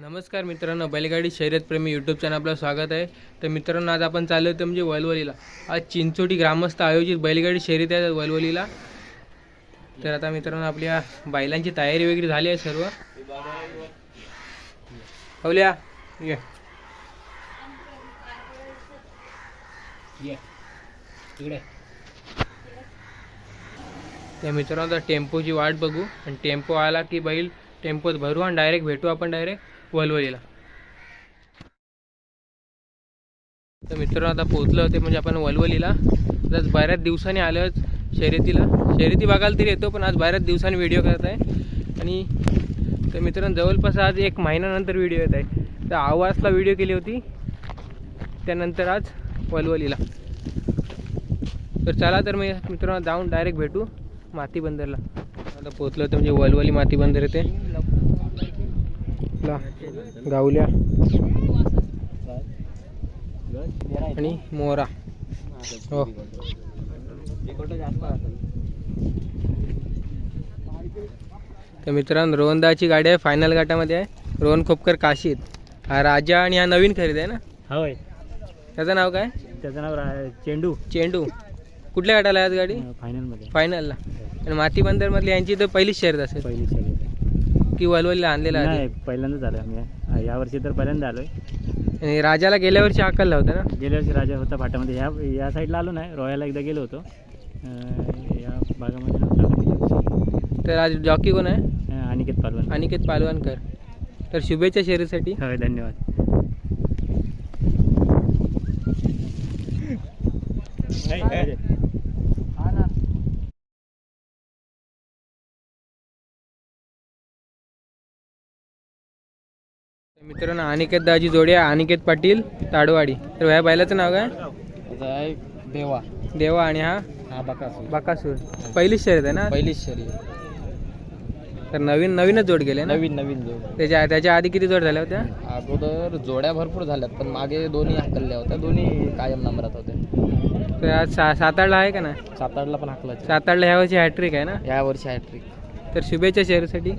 नमस्कार मित्रांनो बैलगाडी शर्यतप्रेमी यूट्यूब चॅनल आपलं स्वागत आहे. तर मित्रांनो आज आपण चाललो होतो म्हणजे वलवलीला. आज चिंचोटी ग्रामस्थ आयोजित बैलगाडी शर्यत आहे वलवलीला. तर आता मित्रांनो आपल्या बैलांची तयारी वगैरे झाली आहे सर्व. हवल्या ये. इकडे. त्या मित्रांनो आता टेम्पोची वाट बघू. आणि टेम्पो आला की बैल टेम्पोत भरू आणि डायरेक्ट भेटू आपण डायरेक्ट वलवलीला. तर मित्रांनो आता पोहोचलं होते म्हणजे आपण वलवलीला. आज बऱ्याच दिवसांनी आलं शर्यतीला. शर्यती बघायला तरी येतो पण आज बऱ्याच दिवसांनी व्हिडिओ करत आहे. आणि तर मित्रांनो जवळपास आज एक महिन्यानंतर व्हिडिओ येत आहे. तर आवाजला व्हिडिओ केली होती. त्यानंतर आज वलवलीला. तर चला तर मी मित्रांनो जाऊन डायरेक्ट भेटू माती बंदरला आता पोचलं तर म्हणजे वलवली माती बंदर येते ला गावल्या आणि मोरा हो. तर मित्रांनो रोहनदाची गाडी आहे फायनल घाटामध्ये आहे. रोहन खोपकर काशीत. हा राजा आणि हा नवीन खरेदी आहे ना? होय. त्याचं नाव काय? त्याचं नाव रा- चेंडू. चेंडू. कुठल्या घाटाला आहे आज गाडी? फायनलमध्ये फायनलला आणि माती बंदरमधली यांची तर पहिलीच शर्यत असेल. पहिली शर्यत. की वलवलीला आणलेला आधी? नाही पहिल्यांदाच आलोय आम्ही. या वर्षी तर पहिल्यांदा आलोय. आणि राजाला गेल्या वर्षी हाकलला होता ना? गेल्या वर्षी राजा होता फाट्यामध्ये ह्या या साईडला आलो नाही रोयाला एकदा गेलो होतो. अं, या भागामध्ये नव्हता आलो गेल्या वर्षी. तर आज जॉकी कोण आहे? अं, अनिकेत पालवण. अनिकेत पालवानकर तर शुभेच्छा शर्यतीसाठी होय धन्यवाद. मित्रांनो अनिकेत दाजी जोडी आहे अनिकेत पाटील ताडवाडी. तर ह्या बैलाचं नाव काय? देवा. देवा आणि हा? हा बकासूर. बकासूर. पहिलीच शर्यत आहे ना? पहिलीच शर्यत. तर नवीन नवीनच जोड गेले ना? नवीन नवीन जोड. त्याच्या त्याच्या आधी किती जोड झाल्या होत्या? अगोदर जोड्या भरपूर झाल्यात पण मागे दोन्ही हाकलल्या होत्या. दोन्ही कायम नंबरात होत्या. तर आज सा सात आठला आहे का ना? सात आठला पण हाकला सात आठला ह्या वर्षी हॅट्रिक आहे ना? या वर्षी हॅट्रिक तर शुभेच्छा शर्यतीसाठी.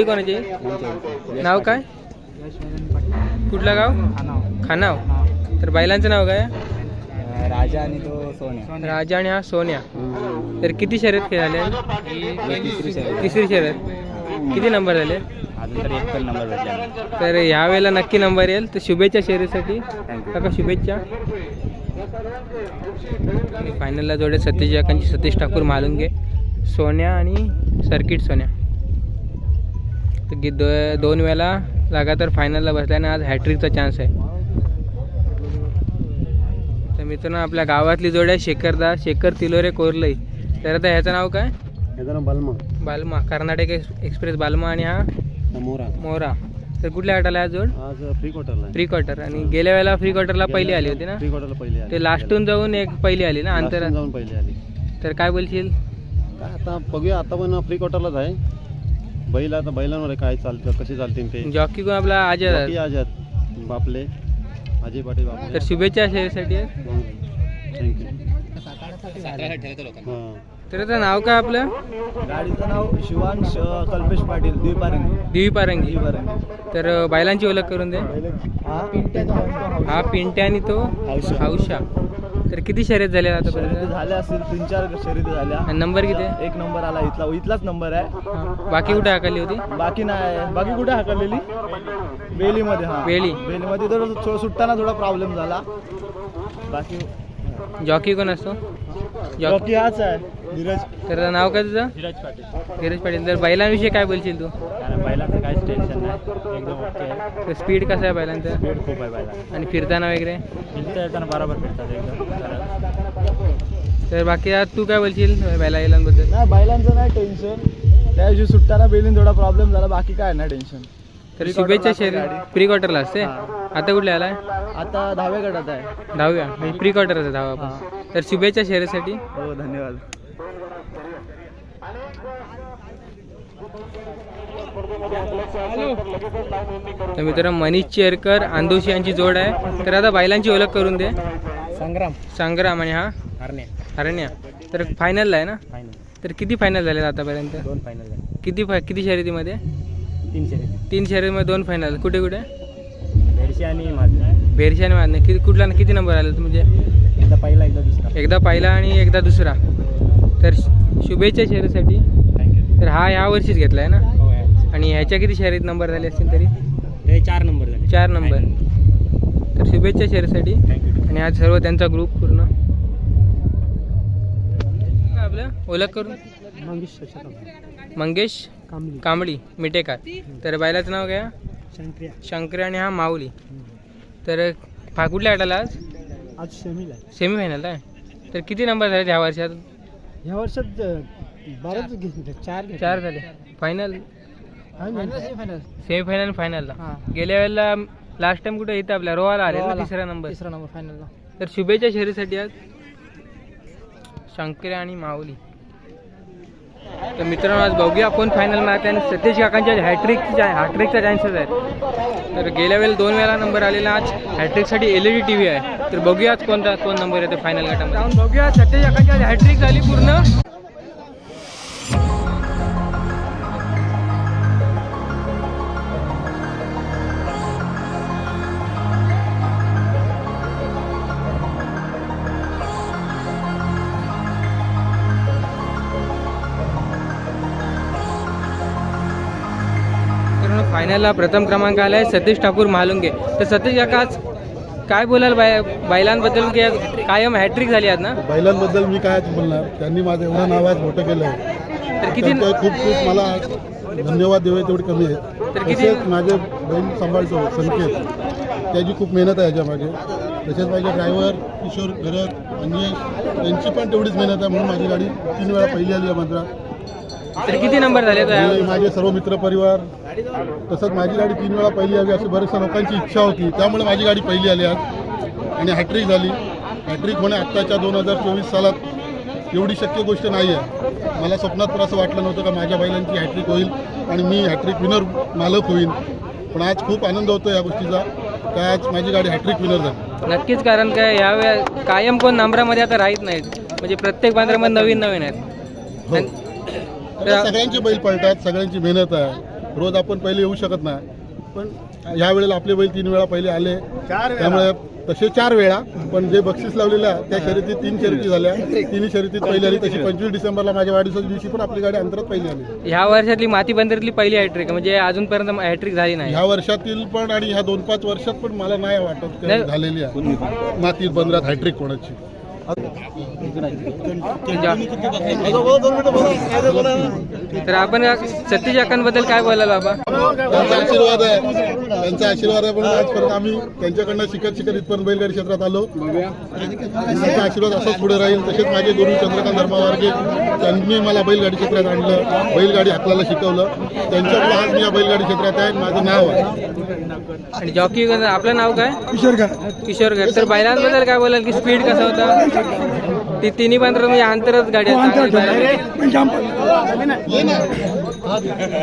ती कोणाची नाव काय? कुठलं गाव? खानाव. तर बैलांचं नाव काय? राजा आणि तो सोन्या. राजा आणि हा सोन्या. तर किती शर्यत खेळाले? तिसरी शर्यत. किती नंबर झाले? तर तर यावेळेला नक्की नंबर येईल. तर शुभेच्छा शर्यतीसाठी. काका शुभेच्छा. फायनलला जोडे सतीश जकांची सतीश ठाकूर मालुंगे सोन्या आणि सर्किट सोन्या. तर गी- दो दोन वेळा लगातार फायनलला बसल्याने आज हॅट्रिकचा चान्स आहे. तर मित्रांनो आपल्या गावातली जोड आहे शेखरदा शेखर तिलोरे कोरलई. तर आता ह्याचं नाव काय? याचा नाव बलमा. बालमा. कर्नाटक एक्स- एक्सप्रेस बालमा आणि हा? मोरा. मोरा. तर कुठल्या गटाला आहे जोड? आज फ्री क्वार्टरला प्री क्वार्टर आणि गेल्या वेळेला प्री क्वार्टरला पहिली आली होती ना? फ्री क्वार्टरला पहिली आली. ते लास्टून जाऊन एक पहिली आली ना अंतर जाऊन पहिली आली. तर काय बोलशील? आता बघूया. आता पण फ्री क्वार्टरलाच आहे. बैल आता बैलांवर आहे काय चालतं कशी चालतील ते? जॉकी कोण आपला बाकी अजय आजात बापले. अजय पाटील बापले. तर शुभेच्छा शेअरसाठी. थँक्यू हां. तर त्याचं नाव काय आपलं? गाडीचं नाव शिवांश कल्पेश पाटील द्विपारंगी. दिवी पारंगी द्विपारंगी. तर अं, बैलांची ओळख करून दे. हा? हा पिंट्या आणि तो हौशा. तर किती शर्यत झाल्या शर्यती आतापर्यंत झाल्या असतील तीन चार शर्यती झाल्या. आणि नंबर किती? आहे? एक नंबर आला इथला. इथलाच नंबर आहे. हा. बाकी कुठे हाकली होती? बाकी नाही. बाकी कुठे हाकललेली? बेलीमध्ये हा. बेली. बेलीमध्ये तर थोडं सुटताना थोडा प्रॉब्लेम झाला. बाकी जॉकी कोण असतो? जॉकी बाकी हाच आहे. नीरज तर नाव काय तुझं? धीरज पाटील. धीरज पाटील. तर बैलांविषयी काय बोलशील तू? बैलाचं काहीच टेन्शन नाही एकदम ओके आहे. स्पीड कसं आहे बैलांचं? स्पीड खूप आहे बैला आणि फिरताना वगैरे? फिरता येताना बरोबर फिरतात एकदम. सरळ. तर बाकी आज तू काय बोलशील बैला बैलांबद्दल? नाही बैलांचं नाही टेन्शन त्या दिवशी सुटताना बेलीन थोडा प्रॉब्लेम झाला बाकी काय नाही टेन्शन तर शुभेच्छा शेअर. प्री क्वार्टरला असते? हा. आता कुठल्या आलाय आता दहाव्या गटात आहे. दहाव्या? म्हणजे प्री क्वार्टरचा दहावा हा. पण तर शुभेच्छा शर्यतीसाठी हो धन्यवाद. तर मित्रांनो मनीष चेरकर आंदोशी यांची जोड आहे. तर आता बैलांची ओळख करून दे. संग्राम. संग्राम आणि हा? हरण्या. हरण्या. तर फायनलला आहे ना? फायनल तर किती फायनल झाले आतापर्यंत? दोन फायनल झाले. किती फाय किती शर्यतीमध्ये? तीन शर्यती. तीन शर्यतीमध्ये दोन फायनल कुठे कुठे? बेडशी आणि माझं बेरशी आणि किती कुठला किती नंबर आला म्हणजे? एकदा पहिला एकदा दुसरा. एकदा पहिला आणि एकदा दुसरा. तर शुभेच्छा शर्यतीसाठी. थँक्यू तर हा ह्या वर्षीच घेतला आहे ना? आणि ह्याच्या किती शर्यत नंबर झाले असतील तरी? हे चार नंबर झाले. चार नंबर तर शुभेच्छा शर्यतीसाठी. थँक्यू आणि आज सर्व त्यांचा ग्रुप पूर्ण. आपलं? ओळख करून. मंगेश कामली कांबळी. मिटेकार. तर बायलाचं नाव काय? शंकर्या. शंकर आणि हा माऊली. तर फा कुठल्या गटाला आज? आज सेमीला सेमी फायनल आहे. तर किती नंबर झाले ह्या वर्षात? ह्या वर्षात बरेच घेतले चार चार झाले. फायनल फायनल सेमी फायनल फायनलला हां. गेल्या वेळेला लास्ट टाइम कुठे? इथं आपल्या रोहाला आले ना रोहाला. तिसरा नंबर तिसरा नंबर फायनलला तर शुभेच्छा शहरीसाठी आज. शंकरे आणि माऊली. तर मित्रांनो आज बघूया कोण फायनल मारते आणि सतीश काकांच्या हॅट्रिकचा हॅट्रिकचा चान्सेस आहेत. तर गेल्या वेळेला दोन वेळा नंबर आलेला आज. हॅट्रिकसाठी L E D T V आहे. तर बघूया आज कोणता कोण नंबर येतो फायनल गटामध्ये. जाऊन बघूया सतीश काकांची हॅट्रिक झाली पूर्ण. फायनलला प्रथम क्रमांक आला आहे सतीश ठाकूर महालुंगे तर सतीश काका आज काय बोलाल बाय बैलांबद्दल? की आज कायम हॅट्रिक झाली आज ना? बैलांबद्दल मी काय बोलणार? त्यांनी माझं एवढं नाव आज मोठं केलं आहे. तर किती त्यांचं खूप खूप मला धन्यवाद देवे तेवढे कमी आहेत. तर किती- तसेच माझे बैल सांभाळतो संकेत. त्याची खूप मेहनत आहे याच्यामागे. तसेच माझे ड्रायव्हर किशोर घरत अंजेश यांची पण तेवढीच मेहनत आहे म्हणून माझी गाडी तीन वेळा पहिली आली आहे मात्र. तर किती नंबर झाले माझे सर्व मित्रपरिवार तसंच माझी गाडी तीन वेळा पहिली आली अशी बऱ्याचशा लोकांची इच्छा होती. त्यामुळे माझी गाडी पहिली आली आज. आणि हॅट्रिक झाली. हॅट्रिक होणे आत्ताच्या दोन हजार चोवीस सालात एवढी शक्य गोष्ट नाही आहे मला स्वप्नात पण असं वाटलं नव्हतं का माझ्या बैलांची हॅट्रिक होईल आणि मी हॅट्रिक विनर मालक होईन. पण आज खूप आनंद होतो या गोष्टीचा. का आज माझी गाडी हॅट्रिक विनर झाली. नक्कीच कारण काय यावेळी कायम कोण नंबरामध्ये आता राहत नाहीत. म्हणजे प्रत्येक बांद्रामध्ये नवीन नवीन आहेत. हो. आणि- सगळ्यांचे बैल पळतात सगळ्यांची मेहनत आहे. रोज आपण पहिले येऊ शकत नाही. पण ह्या वेळेला आपले बैल तीन वेळा पहिले आले. त्यामुळे तसे चार वेळा. पण जे बक्षीस लावलेलं आहे त्या शर्यतीत तीन शर्यती झाल्या. तिन्ही शर्यतीत पहिली आली. तशी पंचवीस डिसेंबरला माझ्या वाढदिवसाच्या दिवशी पण आपली गाडी अंतरात पहिली आली. ह्या वर्षातली माती बंदरातली पहिली हॅट्रिक म्हणजे अजूनपर्यंत हॅट्रिक झाली नाही. ह्या वर्षातील पण आणि ह्या दोन पाच वर्षात पण मला नाही वाटत. झालेली आहे. माती पंधरात हॅट्रिक कोणाची. যা तर आपण सतीश काकांबद्दल काय बोलाल बाबा? त्यांचा आशीर्वाद आहे. त्यांचा आशीर्वाद आहे म्हणून आजपर्यंत आम्ही त्यांच्याकडनं शिकत शिकत इथपर्यंत बैलगाडी क्षेत्रात आलो. त्यांचा आशीर्वाद असाच पुढे राहील. तसेच माझे गुरु चंद्रकांत धर्मावार्गे त्यांनी मला बैलगाडी क्षेत्रात आणलं. बैलगाडी हाकलायला शिकवलं. त्यांच्यामुळे आज मी या बैलगाडी क्षेत्रात आहे. माझं नाव आहे. आणि जॉकी आपलं नाव काय? किशोर किशोर तर बैलांबद्दल काय बोलाल? की स्पीड कसा होता? ती तिन्ही बांद्रा म्हणजे अंतरच गाडी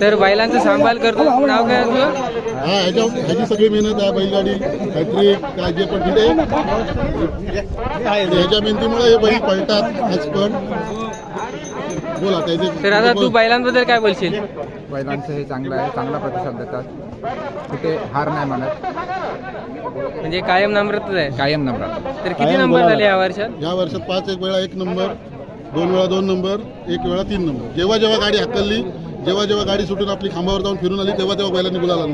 तर बैलांचं सांभाळ करतो. नाव काय तुझं? हा ह्याच्या ह्याची सगळी मेहनत आहे बैलगाडी हॅट्रिक काय जे पण तिथे. ह्याच्या मेहनतीमुळे हे बैल पळतात आज पण. बोला तर आता तू बैलांबद्दल काय बोलशील? बैलांचं हे चांगलं आहे चांगला प्रतिसाद देतात. कुठे हार नाही म्हणत म्हणजे कायम नम्रतच आहे. कायम नम्रात तर किती नंबर झाले या वर्षात? या वर्षात पाच एक वेळा एक नंबर दोन वेळा दोन नंबर एक वेळा तीन नंबर. जेव्हा जेव्हा गाडी हाकलली जेव्हा जेव्हा गाडी सुटून आपली खांबावर जाऊन फिरून आली तेव्हा तेव्हा बैलांनी आणला.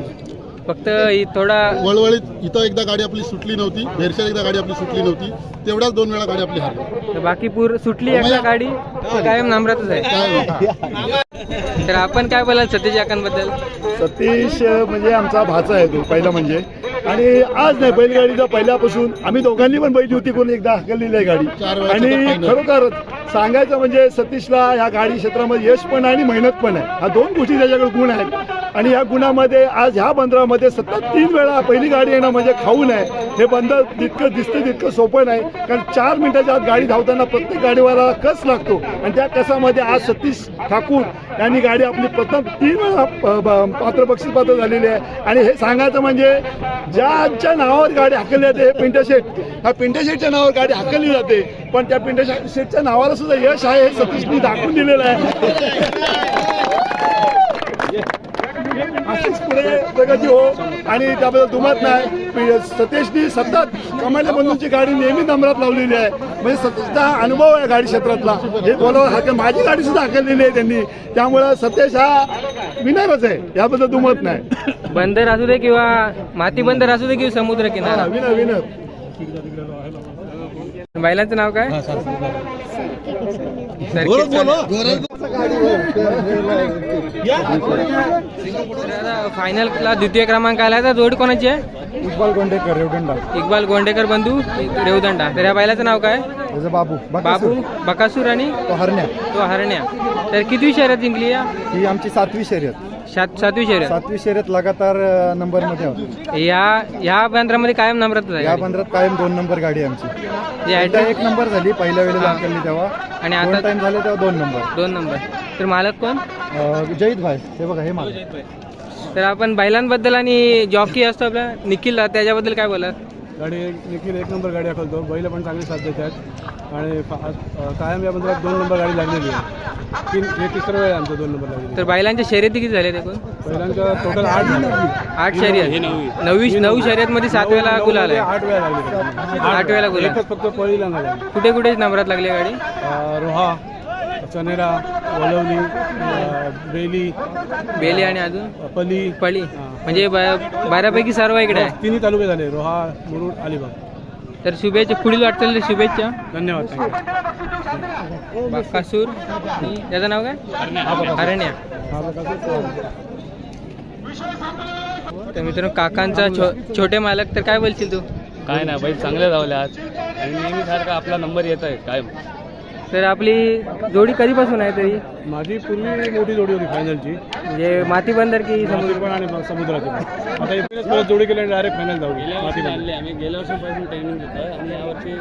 फक्त ही थोडा वळवळीत इथं एकदा गाडी आपली सुटली नव्हती भेरशा एकदा गाडी आपली सुटली नव्हती तेवढ्याच दोन वेळा गाडी आपली हरली बाकी पूर सुटली एकदा गाडी कायम नम्रतच आहे. काय तर आपण काय बोलाल सतीश काकांबद्दल? सतीश म्हणजे आमचा भाचा आहे तो पहिला म्हणजे. आणि आज नाही बैलगाडीचा पहिल्यापासून आम्ही दोघांनी पण बैल होती करून एकदा हकललेली आहे गाडी. आणि. खरोखर सांगायचं म्हणजे सतीशला ह्या गाडी क्षेत्रामध्ये यश पण आहे आणि मेहनत पण आहे. ह्या दोन गोष्टी त्याच्याकडे गुण आहेत. आणि या गुणामध्ये आज ह्या बंदरामध्ये सतत तीन वेळा पहिली गाडी येणं म्हणजे खाऊ नये. हे बंदर जितकं दिसतं तितकं सोपं नाही. कारण चार मिनिटाच्या आत गाडी धावताना प्रत्येक गाडीवाला कस लागतो? आणि त्या कसामध्ये आज सतीश ठाकूर यांनी गाडी आपली प्रथम तीन वेळा पात्र बक्षीस पात्र झालेली आहे. आणि हे सांगायचं म्हणजे ज्याच्या नावावर गाडी हाकलली जाते हे पिंटशेट ह्या पिंटशेटच्या नावावर गाडी हाकलली जाते. पण त्या पिंटशेटच्या नावाला सुद्धा यश आहे हे सतीशनी दाखवून दिलेलं आहे. अशीच पुढे प्रगती हो. आणि त्याबद्दल दुमत नाही. सतीशनी सतत कमांडे बंधूंची गाडी नेहमी नंबरात लावलेली आहे. म्हणजे सतीशचा हा अनुभव आहे गाडी क्षेत्रातला. हे बोलावं माझी गाडी सुद्धा हाकललेली आहे त्यांनी. त्यामुळं सतीश हा विनरच आहे. याबद्दल दुमत नाही. बंदर असू दे किंवा माती बंदर असू दे किंवा समुद्र किनारा. विनर विनर बैलांचं नाव काय? फायनलला द्वितीय क्रमांक आला तर जोड कोणाची आहे? इक्बाल गोंडेकर रेवदंडा. इक्बाल गोंडेकर बंधू रेवदंडा. तर या बैलाचं नाव काय? त्याचं बाबू बाबू बकासूर आणि? तो हरण्या. तो हरण्या. तर कितवी शर्यत जिंकली या? ही आमची सातवी शर्यत. सात सातवी शर्यत? सातवी शर्यत लगातार नंबरमध्ये या ह्या बंदरामध्ये कायम नम्रता या आहे कायम दोन नंबर गाडी आहे आमची. जे एकदा एक नंबर झाली पहिल्या वेळेला हा. हाकलली तेव्हा. आणि दोन आता टाइम झाले तेव्हा दोन नंबर. दोन नंबर. तर मालक कोण? अं, जयित भाई. हे बघा हे मला तर आपण बैलांबद्दल आणि जॉकी असतो आपला निखिल त्याच्याबद्दल काय बोला गाडी देखील एक नंबर गाडी दाखवतो. बैल पण चांगली साथ देतात. आणि कायम या बंदरात दोन नंबर गाडी लागलेली आहे. तीन हे तिसरं वेळ आमचं दोन नंबर लागलेली तर बैलांच्या शर्यती किती झाले एकूण? पहिल्यांचं टोटल आठ आठ शर्यत. नवी नऊ शर्यत मध्ये सात वेळेला गुलाल नऊ- आहे. आठ वेळा लागली आठ वेळेला एकच फक्त पळीला लागली. कुठे कुठे नंबरात लागली गाडी? रोहा. चनेरा वलवली बेली बेली आणि अजून? पली. पळी म्हणजे ब- बऱ्यापैकी सर्व इकडे आहे. तिन्ही तालुके झाले. रोहा मुरुड अलिबाग. तर शुभेच्छा. पुढील वाटचाल शुभेच्छा. धन्यवाद. Thank you Bakasur. आणि त्याचं नाव काय? हरण्या तर मित्रांनो काकांचा छो छोटे मालक तर काय बोलशील तू? काय नाही बैल चांगले धावले आज. आणि नेहमी सारखा आपला नंबर येत आहे काय तर आपली जोडी कधीपासून आहे तरी? माझी पूर्वी मोठी जोडी होती फायनलची म्हणजे माती बंदर की समुद्र? पण आणि समुद्राची पण. आता इकडेच परत जोडी केली डायरेक्ट फायनल जाऊ माती बंदर. आम्ही गेल्या वर्षीपासून ट्रेनिंग देतोय आणि यावर्षी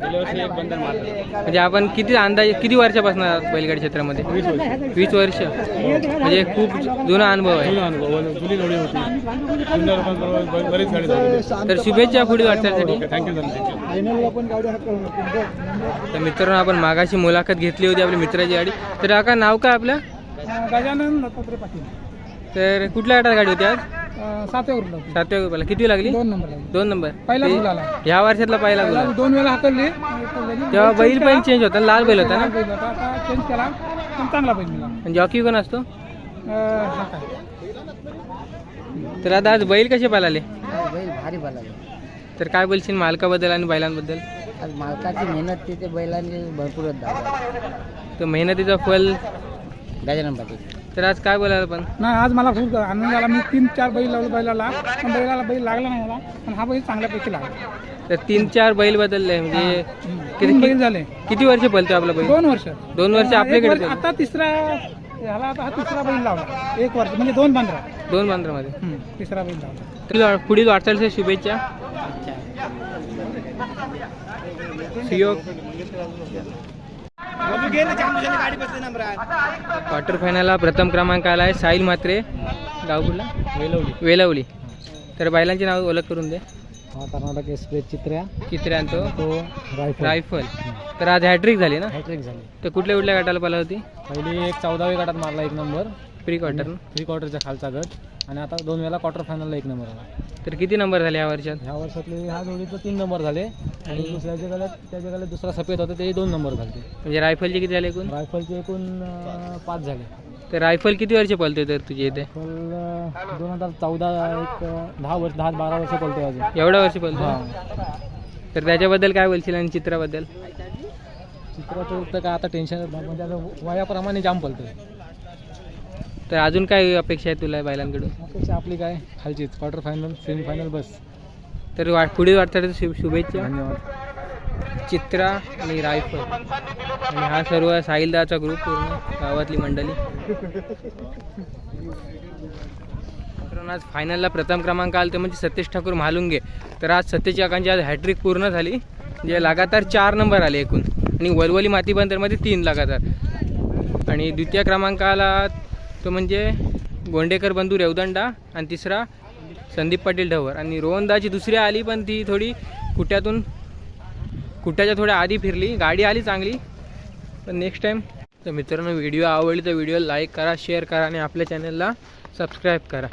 म्हणजे आपण किती अंदाजे किती वर्षापासून आहात बैलगाडी क्षेत्रामध्ये? वीस वर्ष. वीस वर्ष. म्हणजे खूप जुना अनुभव आहे. तर शुभेच्छा पुढील गाडी हाकलणार तर मित्रांनो आपण मागाशी मुलाखत घेतली होती आपल्या मित्राची गाडी. तर काका नाव काय आपलं? गजानन दत्तात्रय पाटील. तर कुठल्या गटात गाडी होती आज? सातव्या उरलो सातव्या किती लागली? दोन नंबर लागले. दोन नंबर पहिला ते- गुलाल ह्या वर्षातला पहिला गुलाल दोन वेळा हाकलली. तेव्हा बैल पण चेंज होता लाल बैल होता ना? चेंज केला. पण चांगला बैल मिळाला आणि जॉकी कोण असतो? अं, हा काय? तर आता आज बैल कसे पालाले बैल भारी तर काय बोलशील मालकाबद्दल आणि बैलांबद्दल? आज मालकाची मेहनत तिथे बैलांनी भरपूरच दाखवली तर मेहनतीचं फल? गजानन पाटील. तर आज काय बोलायला पण नाही आज मला खूप आनंद झाला मी तीन चार बैल लावले बैलाला. पण बैलाला बैल लागला नाही मला. पण हा बैल चांगल्यापैकी लागला. तर तीन चार बैल बदलले म्हणजे तीन किती बैल झाले. किती वर्ष पलतो आपला बैल? दोन वर्ष. दोन वर्ष एक आपल्याकडे वर्ष- पळतो. आता तिसरा ह्याला आता हा तिसरा बैल लावला. एक वर्ष. म्हणजे दोन पंधरा. दोन बांद्रामध्ये हम्म, तिसरा बैल लावला. पुढील वा- पुढील वाटचालीच्या शुभेच्छा. सुयोग. क्वार्टर फायनलला प्रथम क्रमांक आला आहे साहिल म्हात्रे. गाव कुठला? वेलवली. वेलवली. तर बैलांचे नाव ओळख करून दे. कर्नाटक एक्सप्रेस चित्र्या. आणतो तो रायफल. रायफल. तर आज हॅट्रिक झाली ना? हॅट्रिक झाली. तर कुठल्या कुठल्या गटाला पाला होती? पहिली एक चौदाव्या गटात मारला एक नंबर. प्री क्वार्टर थ्री क्वार्टरचा खालचा गट. आणि आता दोन वेळा क्वार्टर फायनलला एक नंबर आला. तर किती नंबर झाले या वर्षात? ह्या वर्षातले ह्या जोडीचं तीन नंबर झाले. आणि दुसऱ्याच्या गल्यात त्याच्या गल्यात दुसरा सफेद होता ते दोन नंबर झाले. म्हणजे रायफलचे किती झाले एकूण? रायफलचे एकूण अं, पाच झाले. तर रायफल किती वर्ष पळतोय तर तुझे इथे? अं, दोन हजार चौदा एक अं, दहा वर्ष दहा बारा वर्ष पळते अजून. एवढा वर्ष पळतो हां. तर त्याच्याबद्दल काय बोलशील आणि चित्राबद्दल? चित्राचं तर काय आता टेन्शन म्हणजे आता वयाप्रमाणे जाम पळतोय. तर अजून काय अपेक्षा आहे तुला बैलांकडून? अपेक्षा आपली काय? खालचीच. क्वार्टर फायनल सेमी फायनल बस. तर वा पुढील वाटचालीच्या शुभ शुभेच्छा. धन्यवाद. चित्रा आणि रायफल. आणि हा सर्व साहिलदाचा ग्रुप पूर्ण गावातली मंडळी. आज फायनलला प्रथम क्रमांक आला ते म्हणजे सतीश ठाकूर म्हालुंगे. तर आज सतीश काकांची आज हॅट्रिक पूर्ण झाली. म्हणजे लगातार चार नंबर आले एकूण. आणि वलवली माती बंदरमध्ये तीन लगातार. आणि द्वितीय क्रमांकाला तो म्हणजे गोंडेकर बंधू रेवदंडा आणि तिसरा संदीप पाटील ढवर आणि रोहनदाची दुसरी आली पण ती थोडी कुट्यातून कुट्याच्या थोड्या आधी फिरली. गाडी आली चांगली. पण नेक्स्ट टाईम तर मित्रांनो व्हिडिओ आवडली तर व्हिडिओ लाईक करा शेअर करा आणि आपल्या चॅनलला सबस्क्राईब करा.